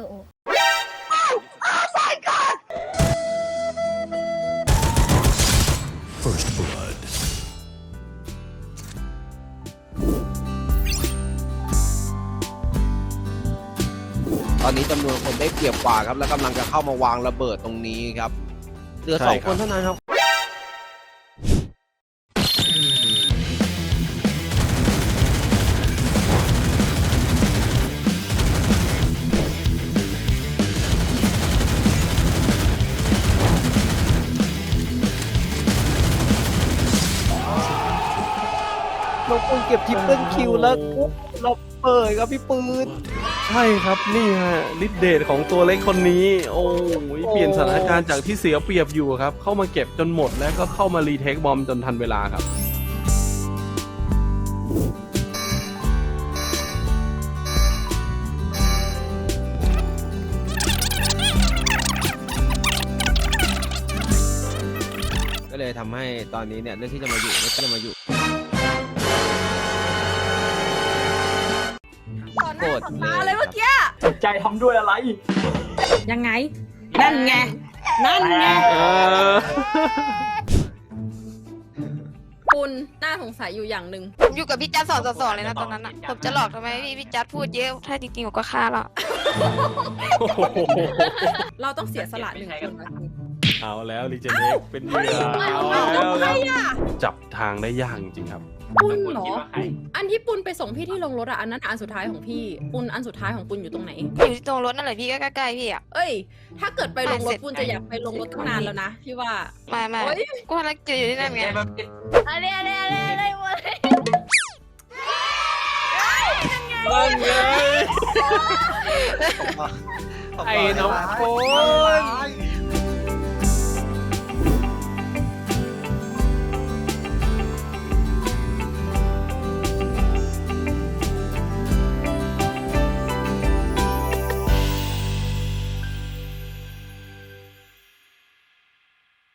girl. First Blood. ตอนนี้จำนวนคนได้เปรียบกว่าครับ และกำลังจะเข้ามาวางระเบิดตรงนี้ครับ เหลือสองคนเท่านั้นครับ น้องปุ้ยเก็บทริปเปิลคิวแล้วปุ๊บเราเปิดครับพี่ปืน ใช่ครับนี่ฮะฤทธิ์เดชของตัวเล็กคนนี้ โอ้ยเปลี่ยนสถานการณ์จากที่เสียเปรียบอยู่ครับ เข้ามาเก็บจนหมดแล้วก็เข้ามารีเทคบอมจนทันเวลาครับก็เลยทำให้ตอนนี้เนี่ยเรื่องที่จะมาอยู่ไม่ที่จะมาอยู่ ต่อหน้าต่อตาเลยเมื่อกี้ จิตใจทำด้วยอะไร ยังไง นั่นไง นั่นไง เออคุณน่าสงสัยอยู่อย่างหนึ่งผมอยู่กับพี่จัดสองต่อสองเลยนะตอนนั้นอะ ผมจะหลอกทำไมพี่พี่จัดพูดเยอะ ถ้าจริงๆผมก็ฆ่าแล้ว โอ้โหเราต้องเสียสละหนึ่งคนนะคุณ เอาแล้วรีเจนเอ็กเป็นเหยื่อเอาแล้วแล้วจับทางได้ยากจริงๆครับ ปุนเหรอ อันที่ปุนไปส่งพี่ที่ลงรถอะอันนั้นอันสุดท้ายของพี่ ปุนอันสุดท้ายของปุนอยู่ตรงไหน อยู่ที่ตรงรถนั่นแหละพี่ก็ใกล้ๆพี่อะ เอ้ย ถ้าเกิดไปลงรเสร็ถจปุนจะอยากไปลงรถตั้งนานแล้วนะพี่ว่าไม่ไม่โอ๊ย กูภารกิจอยู่ที่นั่นไงอะไรอะไรอะไรอะไรวะนั่นไงไอ้น้องโฟน